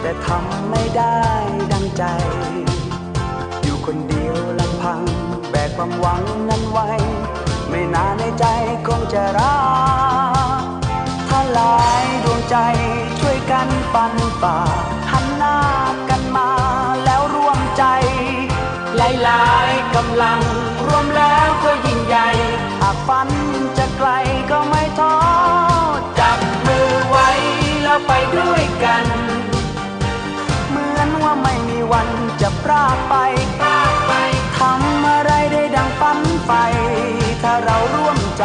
แต่ทำไม่ได้ดังใจ อยู่คนเดียวลำพัง แบกความหวังนั้นไว้ ไม่นานในใจคงจะรักถ้าหลายดวงใจช่วยกันปันป่า กัน เหมือนว่าไม่มีวันจะพลาดไปพลาดไปทำอะไรได้ดังฝันไฟ ถ้าเราร่วมใจ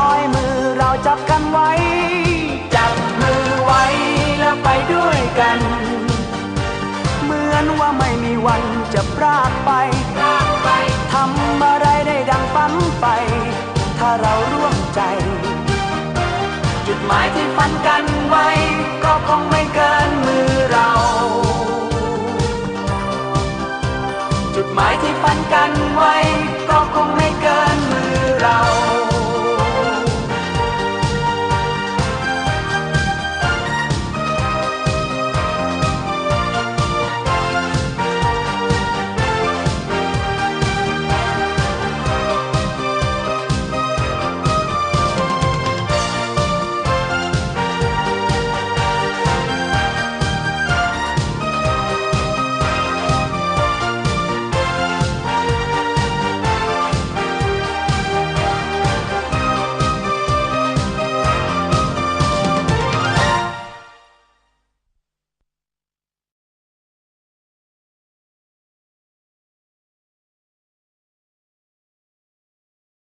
ยือนว่าไม่มีวันจะพรากไปพรากไป ทำอะไรได้ดังฝันไป ถ้าเราร่วมใจ จุดหมายที่ฝันกันไว้ ก็คงไม่เกินมือเรา จุดหมายที่ฝันกันไว้ ก็คงไม่เกินมือเรา